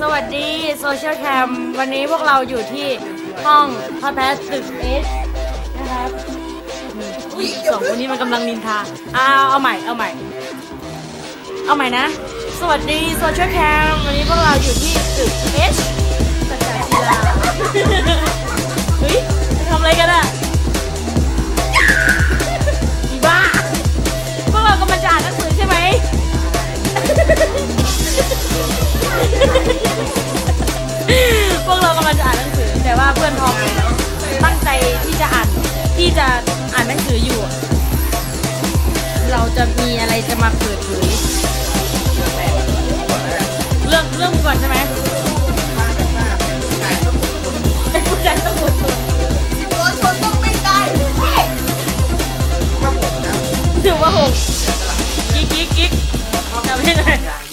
สวัสดีโซเชียลแคมวันนี้พวกเราอยู่ที่ห้องพระแพทย์ตึกเอชนะครับอุ๊ยสองคนนี้มันกำลังนินทาอ่าเอาใหม่เอาใหม่ เอาใหม่นะ สวัสดีโซเชียลแคมวันนี้พวกเราอยู่ที่ตึกเอชสกาศิลาเฮ้ยทำอะไรกันอะ ว่าเพื่อนทอมตั้งใจที่จะอ่านที่จะอ่านหนังสืออยู่ เราจะมีอะไรจะมาเปิดเผยเรื่องเรื่องก่อนใช่ไหมผู้ชายต้องหมดตัวตัวชนต้องไม่ได้เฮ้ยถือว่าหกกิ๊กกิ๊กกิ๊กจำไม่ได้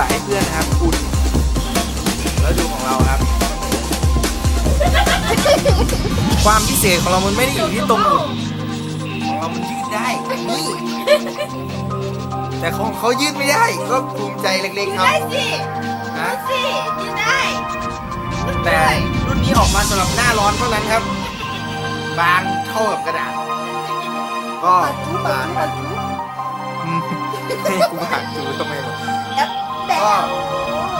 ละให้เพื่อนนะครับคุณแล้วดูของเราครับ ความพิเศษของเรามันไม่ได้อยู่ที่ตรงอุ่นของเรามันยืดได้นี่แต่ของเขายืดไม่ได้ก็ภูมิใจเล็กๆครับได้สินะสิยืนได้ แต่รุ่นนี้ออกมาสำหรับหน้าร้อนเท่านั้นครับ บางเท่ากับกระดาษ ก็ปัดจูปับาดงจูปัดจูอืมให้กูบางจูทำไมวะแอปแบ ก็บ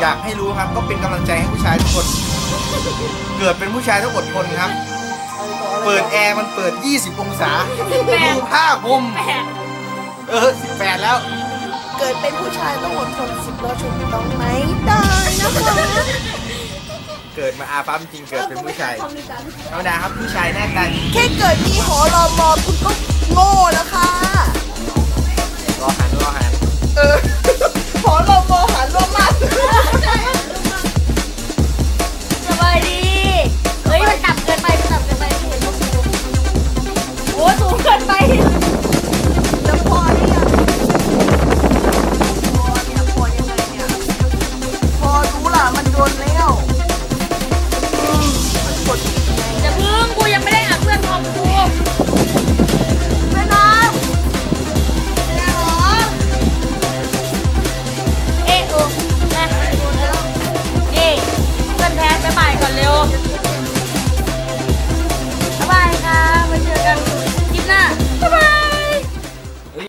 อยากให้รู้ครับ ก็เป็นกำลังใจให้ผู้ชายทุกคน เกิดเป็นผู้ชายต้องอดทนครับ เปิดแอร์มันเปิด 20 องศาดูผ้าห่มแปดเออ18 แล้ว เกิดเป็นผู้ชายต้องอดทนสิบล้อชนต้องไม่ได้นะคะเกิดมาอาฟ้าจริงเกิดเป็นผู้ชายธรรมดาครับผู้ชายหน้าตาดีแค่เกิดมีหอรอมอคุณก็โง่แล้วค่ะ